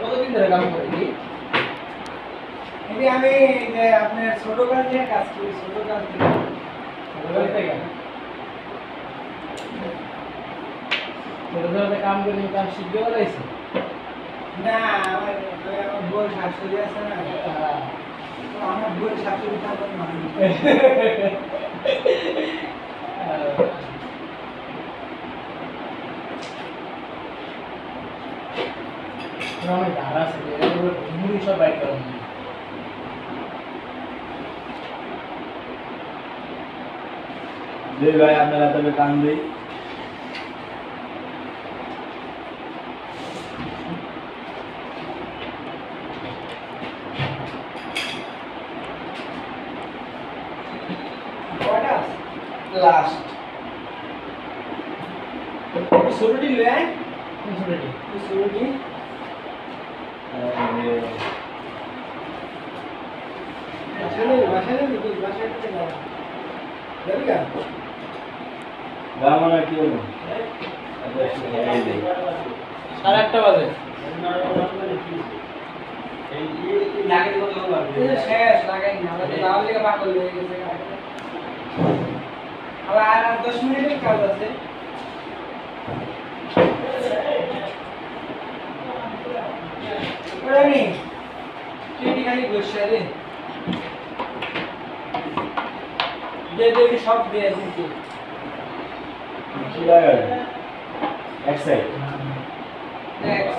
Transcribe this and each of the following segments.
কতদিন ধরে কাম করি আমি আপনার ছোট কাজ নিয়ে কাজ করি ছোট কাজ নিয়ে কাম করে কাম শিখতে পারাইছে না আমার ওই শাশুড়ি আছে না আমার বই শাশুড়ি ধারা আছে সব বাইক করেন ভাই আপনারা তবে কান দিই কয়টা আছে লাস্ট ষোলোটি লয়ে আয় রেডি ষোলোটি বাসায় নেই বাসায় নেই তুই বাসায় থেকে যাব যাবি গা রামনা কি হলো সাড়ে আটটা বাজে। এই যে শেষ লাগাই না আমাদের লাল লেগে পাগল হয়ে গেছে। আবার আর আর দশ মিনিটের কাজ আছে। চিনি খালি বসে রে দে দে সব দে দিতে কি লাগাবে এক সাইড নেক্সট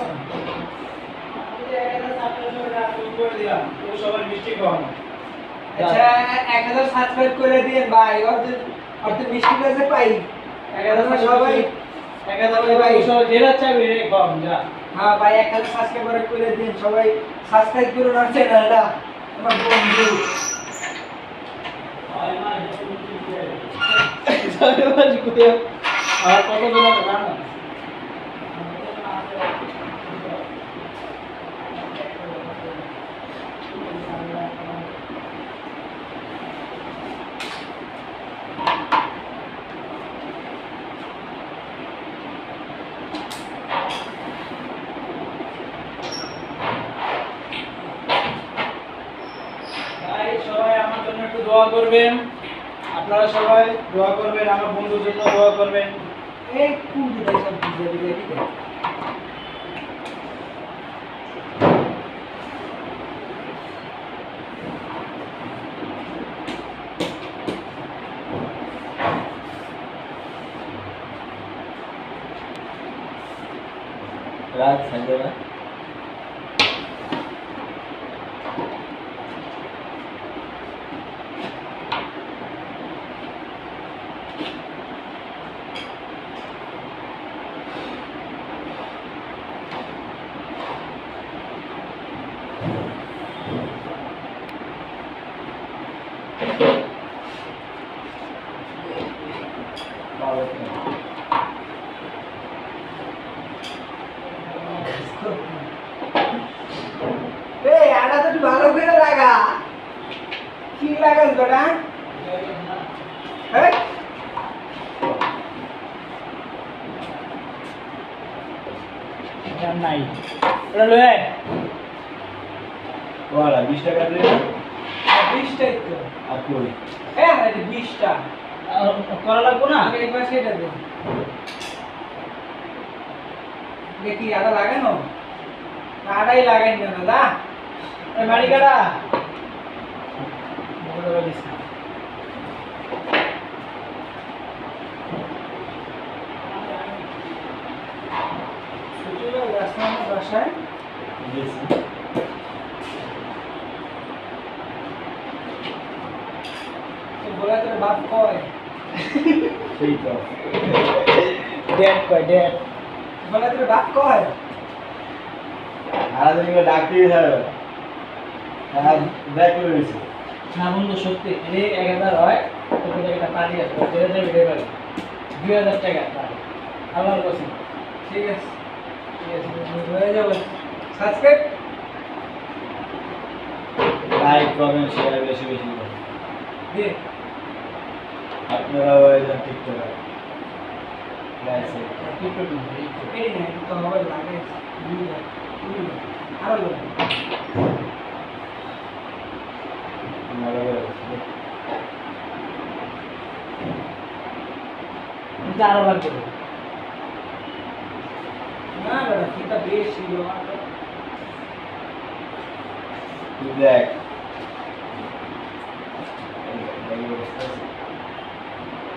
আচ্ছা এক হাজার সাবস্ক্রাইব করে দিন ভাই যে তো মিষ্টি কাছে পাই। এক হাজার সবাই এক হাজার ভাই হ্যাঁ ভাই এক হাজার সাবস্ক্রাইব করে দিন সবাই সাবস্ক্রাইব করুন আর চ্যানেলটা আমার বন্ধু। আর কত জন জানো ভাই সবাই আমার জন্য একটু দোয়া করবেন। আপনারা সবাই দোয়া করবেন আমার বন্ধুর জন্য দোয়া করবেন। এই কোন দিকে সব বুঝে দিলে রাত সাইডে হ্যাঁ এটা নাই এটা লয়ে টাকা না বিশটাই তো আর হ্যাঁ? এটা করা লাগবো না একবার সেটা দে দেখি আটা লাগানো? আটাই লাগাই না দাদা বাড়ি কাটা? বাসায় তো তোর বাপ কয়? সেই তো। ড্যাড কয় ড্যাড বলে তোর বাপ কয়? আলাদা করে ডাক দিয়ে যাবে হ্যাঁ দেখ করে দিয়েছি শক্তি সত্যি এক হাজার হয় তোকে একটা পানি আছে দেড় হাজার বেড়ে পারে দুই হাজার টাকা আমার কাছে ঠিক আছে? ঠিক আছে হয়ে যাবে। সাবস্ক্রাইব। কমেন্ট শেয়ার বেশি বেশি করুন আপনারা হয়ে যান টিকটক আরও লোক আপনারা হয়ে যাচ্ছে এটা আরও লাগবে। না বেটা চিন্তা বেশি দেখ।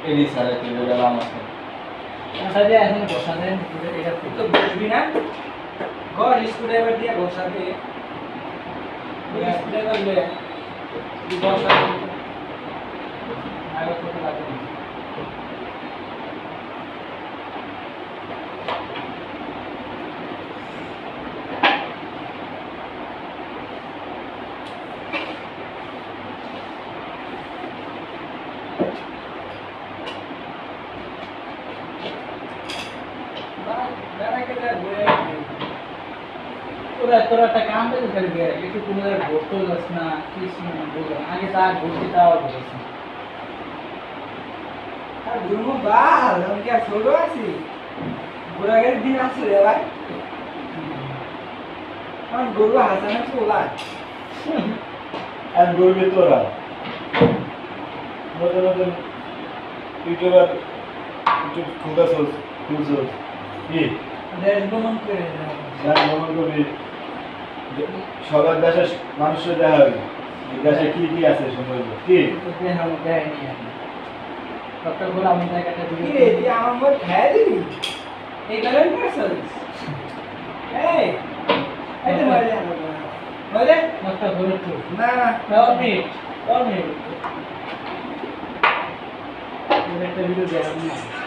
এডি সারে তুই গেলাম আছে? আচ্ছা যে এখন বসা দেন এটা তো বসবি না? ঘর স্ক্রুড্রাইভার দিয়ে ঘষা দে স্ক্রুড্রাইভার লে তুই ঘষা দে আগে করতে লাগবে না। বেড়াকে যা ঘুরে তোরা তোরা একটা কাম পেতে রাখ একটু কোনো জায়গায় ঘুরতেও যাস না কিছু না। আগে তা ঘুরতে তাও ঘুরিস না। আর ঘুরবো বাল আমি কি আর ছোট আছি? ঘোরাঘুরির দিন আছে রে ভাই। আমার গরু হাসানে চোলা আর। বলবি তোরা। নতুন নতুন ইউটিউবার ইউটিউব কি? দেশ ভ্রমণ করে। ভ্রমণ সবার দেশের মানুষের দেখা হবে। দেশে কি কি আছে সৌন্দর্য কি? ডক্টর বলে আমি জায়গাটা দিয়ে রে তুই আমার খেয়ে দিবি এই কারণ করছিস এই ডক্টর বলে তো। না না. এটা একটা ভিডিও দেখাবো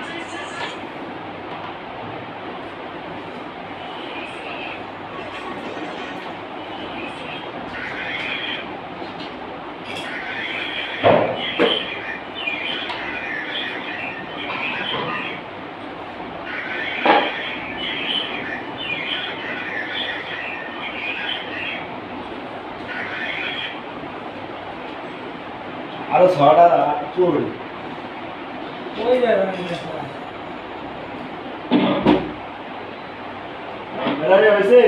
वैसे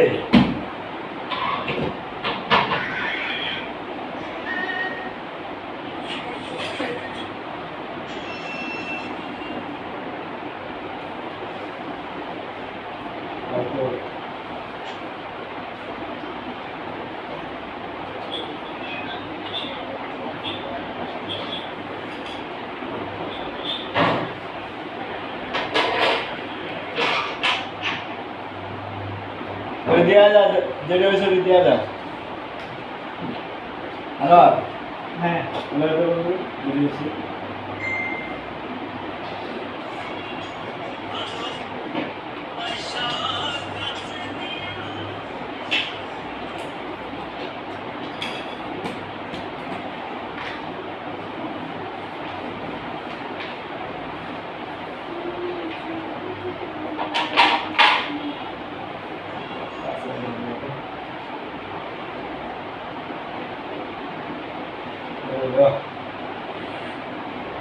হয়েছে ওই দেয়া যা যেটা হয়েছে ওই দেয়া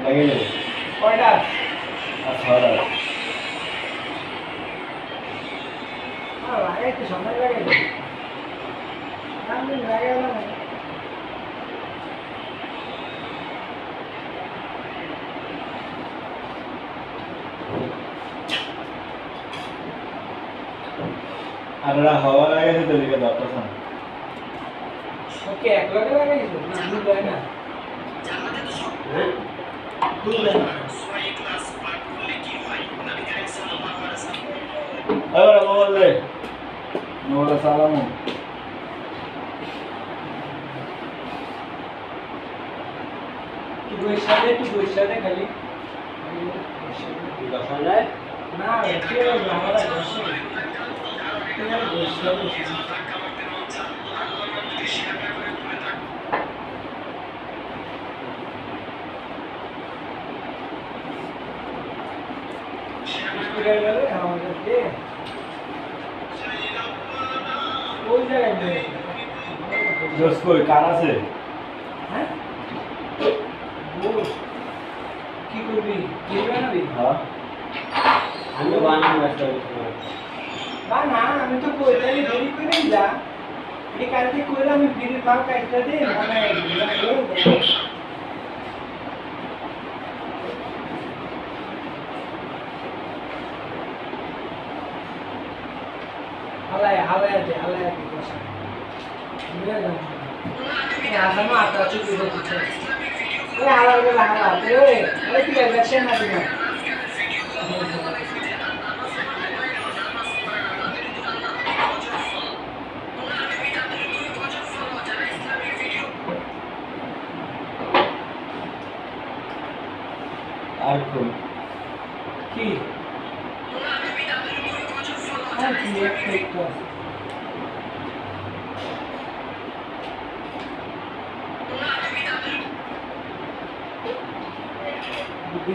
লাগে যাবে কয়টা? আর ছটা আর লাগাইতে সময় লাগে না। আমি লাগাইলাম না। আর ওরা হওয়া লাগাইছে তো দিকে দশ পার্সেন্ট ওকে এক লগে লাগাইছো? না আমি যাই না। না এবার মোবাইল দে মোবাইল সালামু তুই বৈশাখে তুই বৈশাখে খালি না কি তুই আর বৈশাখে স্কুলের বেলা আমাদেরকে ওই জায়গায় নিয়ে জোস কই কার আছে হ্যাঁ বল কি করবি কি বানাবি হ্যাঁ আমি বানাবো একটা কিছু। বা না আমি তো কইলে দেরি করে যা এই কালকে কইলে আমি বিড়ির মাল কাটতে দে মানে হালায় হালায় দে হালায় দে বসা। বুঝলে? না এই আসামে আটা চুপি দিচ্ছে ওই হালায় গেলে হালা ওই ওই কি যাচ্ছে না দিনা আর কোন কি? আর কি একটা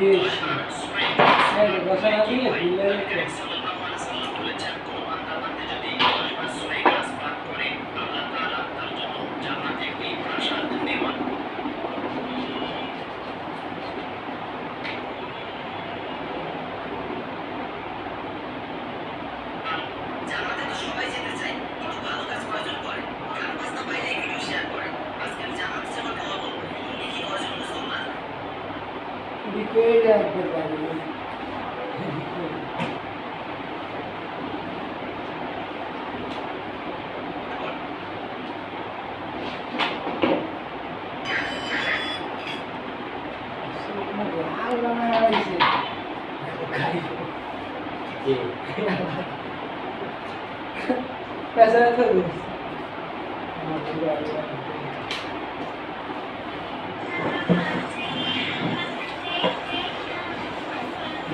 একটু আছে বেশি এই 내려야 되잖아. Gracias a todos.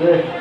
রে